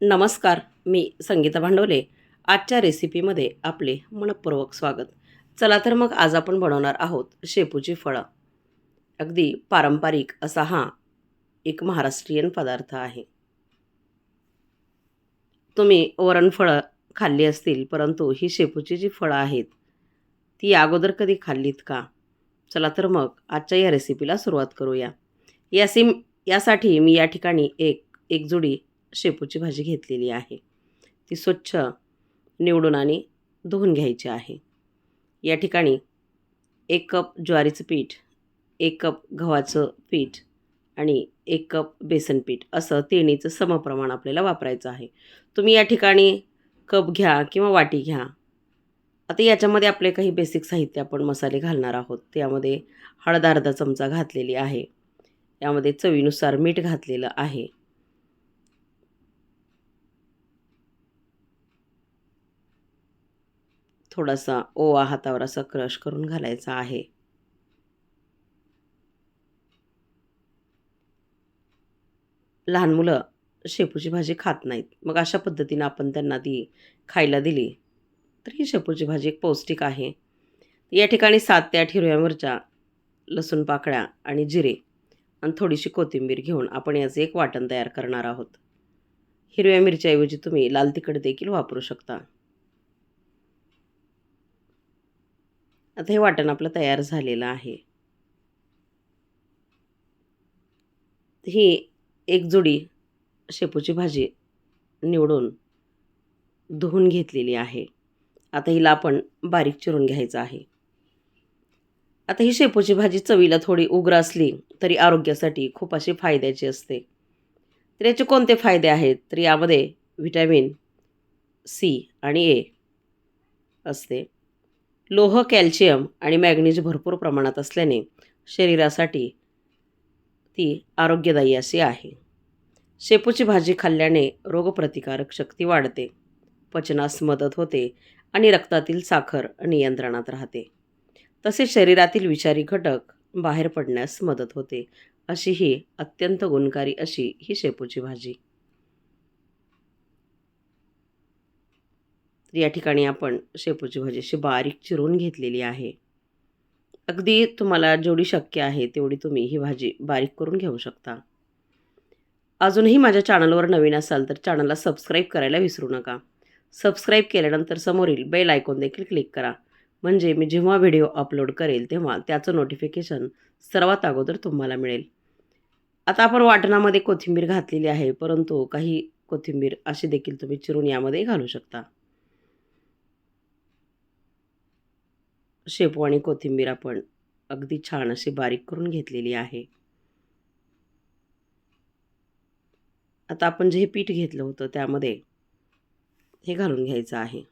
नमस्कार मी संगीता भांडवले. आजच्या रेसिपीमध्ये आपले मनपूर्वक स्वागत. चला तर मग आज आपण बनवणार आहोत शेपूची फळं. अगदी पारंपरिक असा हा एक महाराष्ट्रीयन पदार्थ आहे. तुम्ही वरणफळं खाल्ली असतील परंतु ही शेपूची जी फळं आहेत ती अगोदर कधी खाल्लीत का? चला तर मग आजच्या या रेसिपीला सुरुवात करूया. या सिम यासाठी मी या ठिकाणी एक एक जुडी शेपूची भाजी घेतलेली आहे. ती स्वच्छ निवडून आणि धुवून घ्यायची आहे. या ठिकाणी एक कप ज्वारीचं पीठ एक कप गव्हाचं पीठ आणि एक कप बेसन पीठ असं तेणीचं समप्रमाण आपल्याला वापरायचं आहे. तुम्ही या ठिकाणी कप घ्या किंवा वाटी घ्या. आता याच्यामध्ये आपले काही बेसिक साहित्य आपण मसाले घालणार आहोत. त्यामध्ये हळद अर्धा चमचा घातलेली आहे. यामध्ये चवीनुसार मीठ घातलेलं आहे. थोडासा ओवा हातावर असा क्रश करून घालायचा आहे. लहान मुलं शेपूची भाजी खात नाहीत. मग अशा पद्धतीनं आपण त्यांना ती खायला दिली तर ही शेपूची भाजी एक पौष्टिक आहे. या ठिकाणी सात ते आठ हिरव्या मिरच्या लसूण पाकळ्या आणि जिरे आणि थोडीशी कोथिंबीर घेऊन आपण याचे एक वाटण तयार करणार आहोत. हिरव्या मिरच्याऐवजी तुम्ही लाल तिखट देखील वापरू शकता. आता हे वाटण आपलं तयार झालेलं आहे. ही एक जोडी शेपूची भाजी निवडून धुवून घेतलेली आहे. आता हिला आपण बारीक चिरून घ्यायचं आहे. आता ही शेपूची भाजी चवीला थोडी उग्र असली तरी आरोग्यासाठी खूप अशी फायद्याची असते. तर याचे कोणते फायदे आहेत? तर यामध्ये व्हिटॅमिन सी आणि ए असते. लोह कॅल्शियम आणि मॅग्नीज भरपूर प्रमाणात असल्याने शरीरासाठी ती आरोग्यदायी अशी आहे. शेपूची भाजी खाल्ल्याने रोगप्रतिकारक शक्ती वाढते पचनास मदत होते आणि रक्तातील साखर नियंत्रणात राहते. तसेच शरीरातील विषारी घटक बाहेर पडण्यास मदत होते अशी ही अत्यंत गुणकारी अशी ही शेपूची भाजी. तर या ठिकाणी आपण शेपूची भाजी अशी बारीक चिरून घेतलेली आहे. अगदी तुम्हाला जेवढी शक्य आहे तेवढी तुम्ही ही भाजी बारीक करून घेऊ शकता. अजूनही माझ्या चॅनलवर नवीन असाल तर चॅनलला सबस्क्राईब करायला विसरू नका. सबस्क्राईब केल्यानंतर समोरील बेल आयकॉन देखील क्लिक करा. म्हणजे मी जेव्हा व्हिडिओ अपलोड करेल तेव्हा त्याचं नोटिफिकेशन सर्वात अगोदर तुम्हाला मिळेल. आता आपण वाटणामध्ये कोथिंबीर घातलेली आहे परंतु काही कोथिंबीर अशी देखील तुम्ही चिरून यामध्ये घालू शकता. शेपू आणि कोथिंबीर आपण अगदी छान अशी बारीक करून घेतलेली आहे. आता आपण जे हे पीठ घेतलं होतं त्यामध्ये हे घालून घ्यायचं आहे.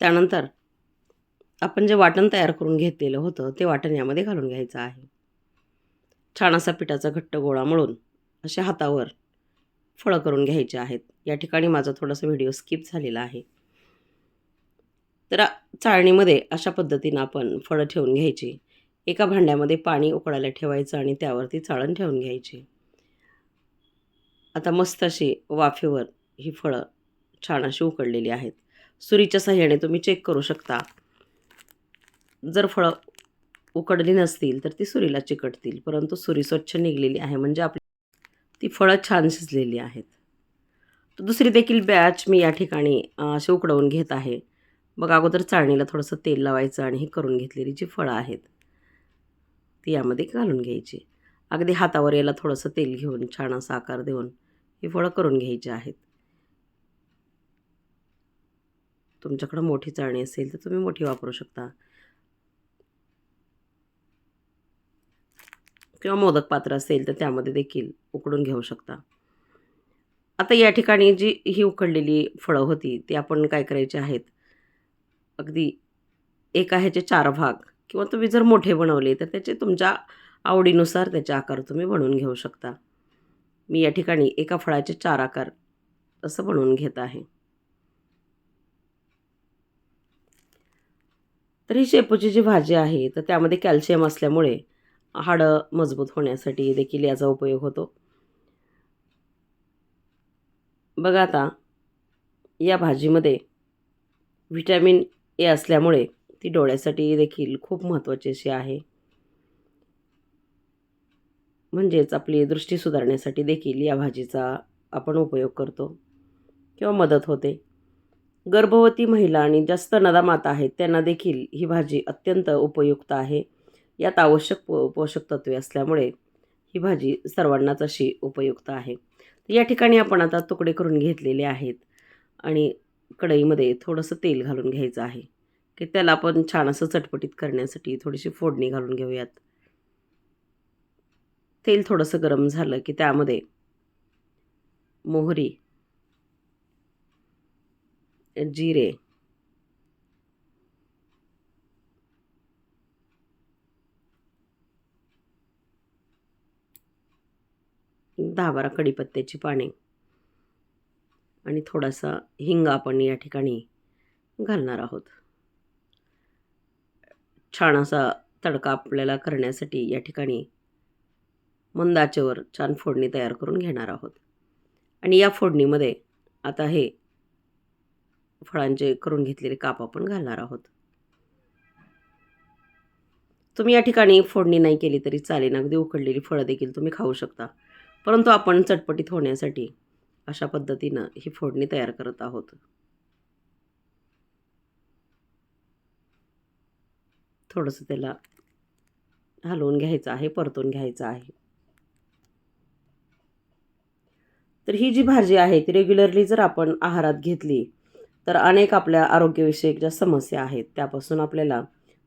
त्यानंतर आपण जे वाटण तयार करून घेतलेलं होतं ते वाटण यामध्ये घालून घ्यायचं आहे. छान असा पिठाचा घट्ट गोळा मळून अशा हातावर फळं करून घ्यायची आहेत. या ठिकाणी माझा थोडासा व्हिडिओ स्किप झालेला आहे. तर चाळणीमध्ये अशा पद्धतीनं आपण फळं ठेवून घ्यायची. एका भांड्यामध्ये पाणी उकळायला ठेवायचं आणि त्यावरती चाळण ठेवून घ्यायची. आता मस्त अशी वाफेवर ही फळं छान अशी उकडलेली आहेत. सुरीच्या साह्याने तुम्ही चेक करू शकता. जर फळं उकडली नसतील तर ती सुरीला चिकटतील. परंतु सुरी स्वच्छ निघलेली आहे. म्हणजे आपली ती फळं छान शिजलेली आहेत. तर दुसरी देखील बॅच मी या ठिकाणी अशी उकडवून घेत आहे. मग अगोदर चाळणीला थोडंसं तेल लावायचं आणि हे करून घेतलेली जी फळं आहेत ती यामध्ये घालून घ्यायची. अगदी हातावर याला थोडंसं तेल घेऊन छान असा आकार देऊन ही फळं करून घ्यायची आहेत. तुमच्याकडं मोठी चाळणी असेल तर तुम्ही मोठी वापरू शकता. किंवा मोदक पात्र असेल तर त्यामध्ये देखील उकडून घेऊ शकता. आता या ठिकाणी जी ही उकडलेली फळं होती ती आपण काय करायची आहेत? अगदी एका ह्याचे चार भाग किंवा तुम्ही जर मोठे बनवले तर त्याचे तुमच्या आवडीनुसार त्याचे आकार तुम्ही बनवून घेऊ शकता. मी या ठिकाणी एका फळाचे चार आकार असं बनवून घेत आहे. तर ही शेपूची जी भाजी आहे तर त्यामध्ये कॅल्शियम असल्यामुळे हाडं मजबूत होण्यासाठी देखील याचा उपयोग होतो. बघा आता या भाजीमध्ये व्हिटॅमिन ए असल्यामुळे ती डोळ्यासाठी देखील खूप महत्त्वाची अशी आहे. म्हणजेच आपली दृष्टी सुधारण्यासाठी देखील या भाजीचा आपण उपयोग करतो किंवा मदत होते. गर्भवती महिला आणि जास्त नदामाता आहेत त्यांना देखील ही भाजी अत्यंत उपयुक्त आहे. यात आवश्यक पो पोषक तत्वे असल्यामुळे ही भाजी सर्वांनाच अशी उपयुक्त आहे. या ठिकाणी आपण आता तुकडे करून घेतलेले आहेत आणि कढईमध्ये थोडंसं तेल घालून घ्यायचं आहे. की त्याला आपण छान असं चटपटीत करण्यासाठी थोडीशी फोडणी घालून घेऊयात. तेल थोडंसं गरम झालं की त्यामध्ये मोहरी जिरे दहा बारा कढीपत्त्याची पाने आणि थोडासा हिंग आपण या ठिकाणी घालणार आहोत. छान असा तडका आपल्याला करण्यासाठी या ठिकाणी मंदाचेवर छान फोडणी तयार करून घेणार आहोत. आणि या फोडणीमध्ये आता हे फळांचे करून घेतलेले काप आपण घालणार आहोत. तुम्ही या ठिकाणी फोडणी नाही केली तरी चालेल. अगदी उकडलेली फळं देखील तुम्ही खाऊ शकता. परंतु आपण चटपटीत होण्यासाठी अशा पद्धतीनं ही फोडणी तयार करत आहोत. थोडंसं त्याला हलवून घ्यायचं आहे परतून घ्यायचं आहे. तर ही जी भाजी आहे ती रेग्युलरली जर आपण आहारात घेतली तर अनेक आपल्या आरोग्यविषयक ज्या समस्या आहेत त्यापासून आपल्याला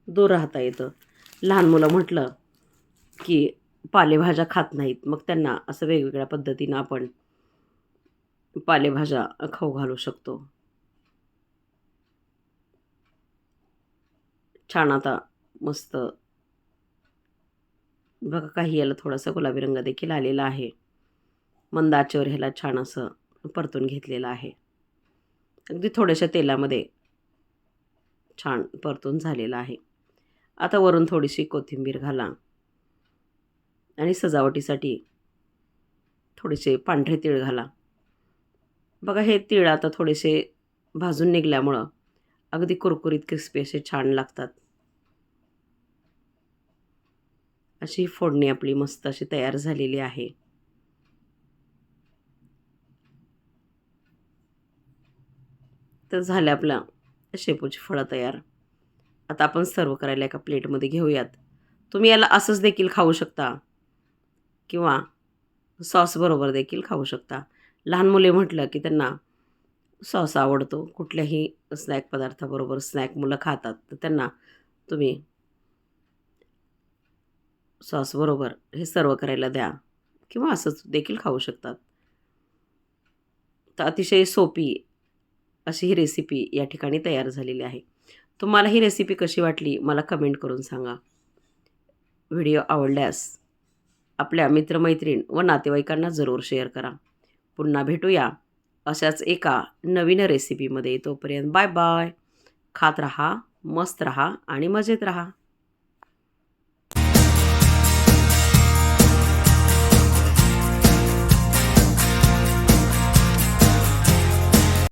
दूर राहता येतं. लहान मुलं म्हटलं की पालेभाज्या खात नाहीत. मग त्यांना असं वेगवेगळ्या पद्धतीनं आपण पालेभाज्या खाऊ घालू शकतो. छान आता मस्त बघा काही याला थोडासा गुलाबी रंग देखील आलेला आहे. मंद आचेवर ह्याला छान असं परतून घेतलेलं आहे. अगदी थोड्याशा तेलामध्ये छान परतून झालेलं आहे. आता वरून थोडीशी कोथिंबीर घाला. आणि सजावटीसाठी थोडेसे पांढरे तीळ घाला. बघा हे तीळ आता थोडेसे भाजून निघल्यामुळं अगदी कुरकुरीत क्रिस्पी असे छान लागतात. अशी फोडणी आपली मस्त अशी तयार झालेली आहे. तर झालं आपलं शेपूची फळं तयार. आता आपण सर्व करायला एका प्लेटमध्ये घेऊयात. तुम्ही याला असंच देखील खाऊ शकता. किंवा सॉसबरोबर देखील खाऊ शकता. लहान मुले म्हटलं की त्यांना सॉस आवडतो. कुठल्याही स्नॅक पदार्थाबरोबर स्नॅक मुलं खातात तर त्यांना तुम्ही सॉसबरोबर हे सर्व करायला द्या किंवा असंच देखील खाऊ शकतात. तर अतिशय सोपी अशी ही रेसिपी या ठिकाणी तयार झालेली आहे. तुम्हाला ही रेसिपी कशी वाटली मला कमेंट करून सांगा. व्हिडिओ आवडल्यास आपल्या मित्रमैत्रीण व नातेवाईकांना जरूर शेअर करा. पुन्हा भेटूया अशाच एका नवीन रेसिपीमध्ये तोपर्यंत बाय बाय खात रहा मस्त रहा आणि मजेत रहा.